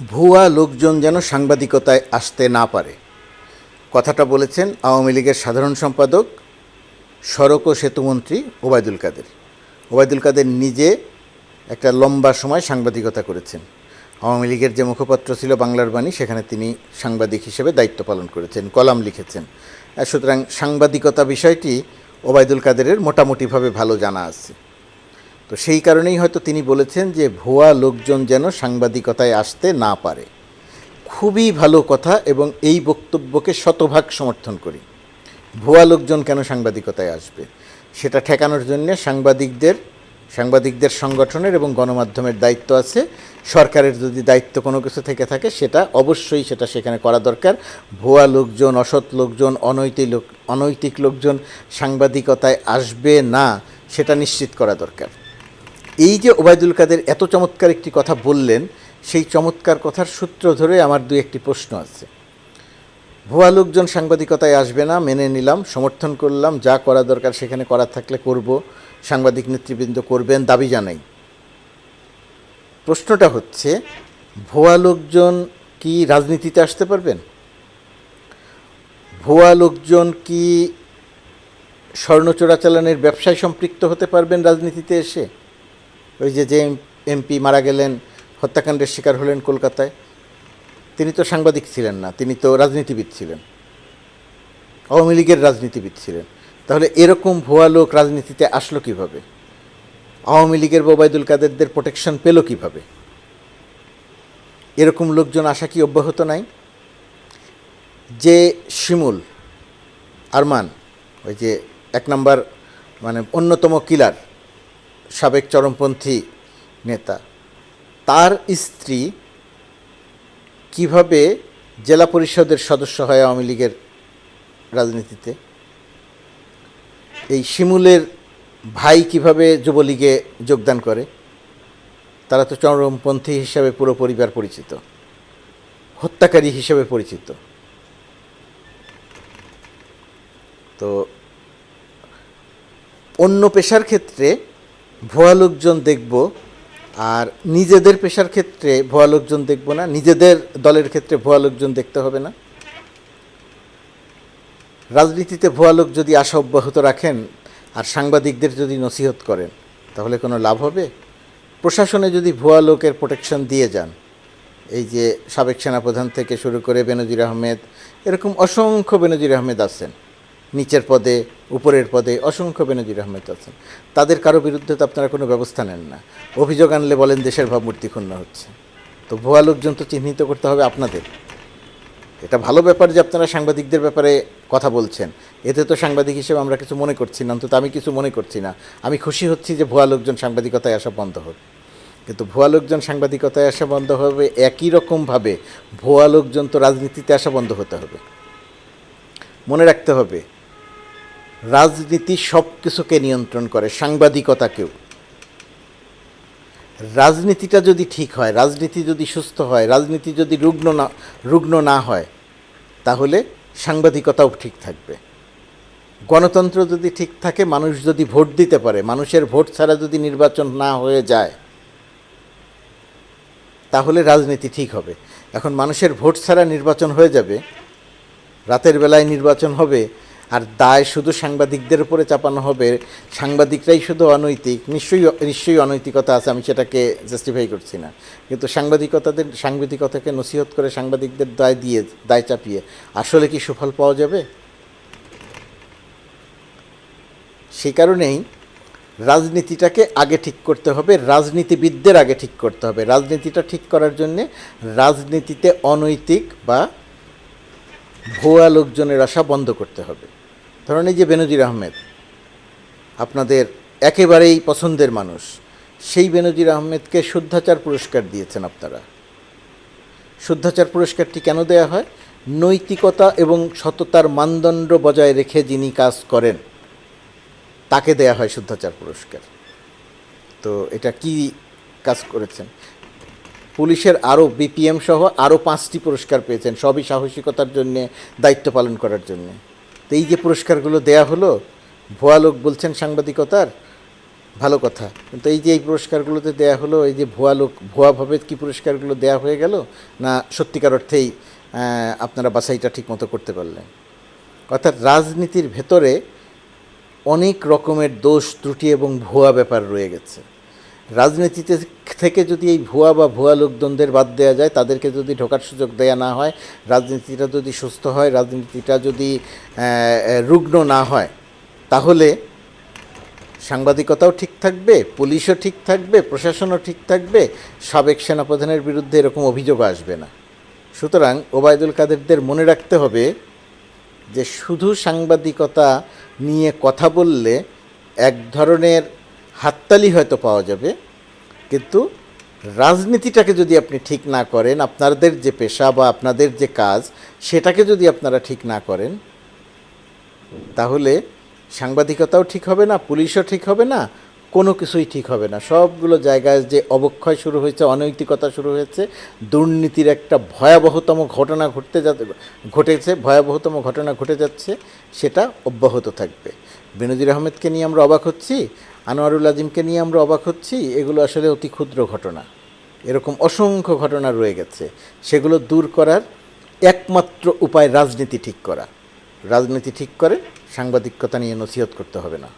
ভুয়া লোকজন যেন সাংবাদিকতায় আসতে না পারে। কথাটা বলেছেন আওয়ামী লীগের সাধারণ সম্পাদক, সড়ক ও সেতুমন্ত্রী ওবায়দুল কাদের। ওবায়দুল কাদের নিজে একটা লম্বা সময় সাংবাদিকতা করেছেন। আওয়ামী লীগের যে মুখপত্র ছিল বাংলার বাণী, সেখানে তিনি সাংবাদিক হিসেবে দায়িত্ব পালন করেছেন, কলাম লিখেছেন। সুতরাং সাংবাদিকতা বিষয়টি ওবায়দুল কাদেরের মোটামুটিভাবে ভালো জানা আছে। তো সেই কারণেই হয়তো তিনি বলেছেন যে ভুয়া লোকজন যেন সাংবাদিকতায় আসতে না পারে। খুবই ভালো কথা এবং এই বক্তব্যকে শতভাগ সমর্থন করি। ভুয়া লোকজন কেন সাংবাদিকতায় আসবে? সেটা ঠেকানোর জন্য সাংবাদিকদের সাংবাদিকদের সংগঠনের এবং গণমাধ্যমের দায়িত্ব আছে। সরকারের যদি দায়িত্ব কোনো কিছু থেকে থাকে, সেটা অবশ্যই সেটা সেখানে করা দরকার। ভুয়া লোকজন, অসৎ লোকজন অনৈতিক লোক, অনৈতিক লোকজন সাংবাদিকতায় আসবে না, সেটা নিশ্চিত করা দরকার। এই যে ওবায়দুল কাদের এত চমৎকার একটি কথা বললেন, সেই চমৎকার কথার সূত্র ধরে আমার দু একটি প্রশ্ন আছে। ভুয়া লোকজন সাংবাদিকতায় আসবে না, মেনে নিলাম, সমর্থন করলাম, যা করা দরকার সেখানে করা থাকলে করব, সাংবাদিক নেতৃবৃন্দ করবেন, দাবি জানাই। প্রশ্নটা হচ্ছে, ভুয়া লোকজন কি রাজনীতিতে আসতে পারবেন? ভুয়া লোকজন কি স্বর্ণ চোরাচালানের ব্যবসায় সম্পৃক্ত হতে পারবেন রাজনীতিতে এসে? ওই যে যে এমপি মারা গেলেন, হত্যাকাণ্ডের শিকার হলেন কলকাতায়, তিনি তো সাংবাদিক ছিলেন না, তিনি তো রাজনীতিবিদ ছিলেন, আওয়ামী লীগের রাজনীতিবিদ ছিলেন। তাহলে এরকম ভুয়া লোক রাজনীতিতে আসলো কীভাবে? আওয়ামী লীগের ওবায়দুল কাদেরদের প্রোটেকশন পেল কীভাবে? এরকম লোকজন আসা কি অব্যাহত নাই? যে শিমুল, আরমান, ওই যে এক নম্বর মানে অন্যতম কিলার সাবেক চরমপন্থী নেতা। তার স্ত্রী কীভাবে জেলা পরিষদের সদস্য হয় আওয়ামী লীগের রাজনীতিতে? এই শিমুলের ভাই কীভাবে যুবলীগে যোগদান করে? তারা তো চরমপন্থী হিসাবে পুরো পরিবার পরিচিত। হত্যাকারী হিসেবে পরিচিত। তো অন্য পেশার ক্ষেত্রে ভুয়া লোকজন দেখব আর নিজেদের পেশার ক্ষেত্রে ভুয়া লোকজন দেখব না, নিজেদের দলের ক্ষেত্রে ভুয়া লোকজন দেখতে হবে না। রাজনীতিতে ভুয়া লোক যদি আশা অব্যাহত রাখেন আর সাংবাদিকদের যদি নসিহত করেন, তাহলে কোনো লাভ হবে? প্রশাসনে যদি ভুয়া লোকের প্রোটেকশন দিয়ে যান, এই যে সাবেক সেনাপ্রধান থেকে শুরু করে বেনজির আহমেদ, এরকম অসংখ্য বেনজির আহমেদ আছেন। নিচের পদে, উপরের পদে অসংখ্য বেনজির আহমেদ আছেন। তাদের কারও বিরুদ্ধে তো আপনারা কোনো ব্যবস্থা নেন না। অভিযোগ আনলে বলেন দেশের ভাবমূর্তি ক্ষুণ্ণ হচ্ছে। তো ভুয়া লোকজন তো চিহ্নিত করতে হবে আপনাদের। এটা ভালো ব্যাপার যে আপনারা সাংবাদিকদের ব্যাপারে কথা বলছেন। এতে তো সাংবাদিক হিসেবে আমরা কিছু মনে করছি না, অন্তত আমি কিছু মনে করছি না। আমি খুশি হচ্ছি যে ভুয়া লোকজন সাংবাদিকতায় আসা বন্ধ হোক। কিন্তু ভুয়া লোকজন সাংবাদিকতায় আসা বন্ধ হবে একই রকমভাবে ভুয়া লোকজন তো রাজনীতিতে আসা বন্ধ হতে হবে। মনে রাখতে হবে রাজনীতি সব কিছুকে নিয়ন্ত্রণ করে, সাংবাদিকতাকেও। রাজনীতিটা যদি ঠিক হয়, রাজনীতি যদি সুস্থ হয়, রাজনীতি যদি রুগ্ন না রুগ্ন না হয়, তাহলে সাংবাদিকতাও ঠিক থাকবে। গণতন্ত্র যদি ঠিক থাকে, মানুষ যদি ভোট দিতে পারে, মানুষের ভোট ছাড়া যদি নির্বাচন না হয়ে যায়, তাহলে রাজনীতি ঠিক হবে। এখন মানুষের ভোট ছাড়া নির্বাচন হয়ে যাবে, রাতের বেলায় নির্বাচন হবে আর দায় শুধু সাংবাদিকদের উপরে চাপানো হবে, সাংবাদিকরাই শুধু অনৈতিক, নিশ্চয়ই নিশ্চয়ই অনৈতিকতা আছে, আমি সেটাকে জাস্টিফাই করছি না। কিন্তু সাংবাদিকতাদের, সাংবাদিকতাকে নসিহত করে সাংবাদিকদের দায় দিয়ে, দায় চাপিয়ে আসলে কি সুফল পাওয়া যাবে? সেই কারণেই রাজনীতিটাকে আগে ঠিক করতে হবে, রাজনীতিবিদদের আগে ঠিক করতে হবে। রাজনীতিটা ঠিক করার জন্যে রাজনীতিতে অনৈতিক বা ভুয়া লোকজনের আশা বন্ধ করতে হবে। ধরুন এই যে বেনজির আহমেদ, আপনাদের একেবারেই পছন্দের মানুষ, সেই বেনজির আহমেদকে শুদ্ধাচার পুরস্কার দিয়েছেন আপনারা। শুদ্ধাচার পুরস্কারটি কেন দেয়া হয়? নৈতিকতা এবং সততার মানদণ্ড বজায় রেখে যিনি কাজ করেন, তাকে দেয়া হয় শুদ্ধাচার পুরস্কার। তো এটা কি কাজ করেছেন? পুলিশের আরও বিপিএম সহ আরও পাঁচটি পুরস্কার পেয়েছেন, সবই সাহসিকতার জন্যে, দায়িত্ব পালন করার জন্যে। তো এই যে পুরস্কারগুলো দেয়া হলো, ভুয়া লোক বলছেন সাংবাদিকতার, ভালো কথা। কিন্তু এই যে এই পুরস্কারগুলোতে দেয়া হলো, এই যে ভুয়া লোক, ভুয়াভাবে কি পুরস্কারগুলো দেয়া হয়ে গেল, না সত্যিকার অর্থেই আপনারা বাছাইটা ঠিকমতো করতে পারলেন? অর্থাৎ রাজনীতির ভেতরে অনেক রকমের দোষ, ত্রুটি এবং ভুয়া ব্যাপার রয়ে গেছে। রাজনীতিতে থেকে যদি এই ভুয়া বা ভুয়া লোকজনদের বাদ দেওয়া যায়, তাদেরকে যদি ঢোকার সুযোগ দেয়া না হয়, রাজনীতিটা যদি সুস্থ হয়, রাজনীতিটা যদি রুগ্ন না হয়, তাহলে সাংবাদিকতাও ঠিক থাকবে, পুলিশও ঠিক থাকবে, প্রশাসনও ঠিক থাকবে, সাবেক সেনাপ্রধানের বিরুদ্ধে এরকম অভিযোগ আসবে না। সুতরাং ওবায়দুল কাদেরদের মনে রাখতে হবে যে শুধু সাংবাদিকতা নিয়ে কথা বললে এক ধরনের হাততালি হয়তো পাওয়া যাবে কিন্তু রাজনীতিটাকে যদি আপনি ঠিক না করেন, আপনাদের যে পেশা বা আপনাদের যে কাজ, সেটাকে যদি আপনারা ঠিক না করেন, তাহলে সাংবাদিকতাও ঠিক হবে না, পুলিশও ঠিক হবে না, কোনো কিছুই ঠিক হবে না। সবগুলো জায়গায় যে অবক্ষয় শুরু হয়েছে, অনৈতিকতা শুরু হয়েছে, দুর্নীতির একটা ভয়াবহতম ঘটনা ঘটতে যা, ঘটেছে, ভয়াবহতম ঘটনা ঘটে যাচ্ছে, সেটা অব্যাহত থাকবে। বেনজির আহমেদকে নিয়ে আমরা অবাক হচ্ছি, আনোয়ারুল আজিমকে নিয়ে আমরা অবাক হচ্ছি, এগুলো আসলে অতি ক্ষুদ্র ঘটনা। এরকম অসংখ্য ঘটনা রয়ে গেছে। সেগুলো দূর করার একমাত্র উপায় রাজনীতি ঠিক করা। রাজনীতি ঠিক করে সাংবাদিকতা নিয়ে নসিহত করতে হবে না।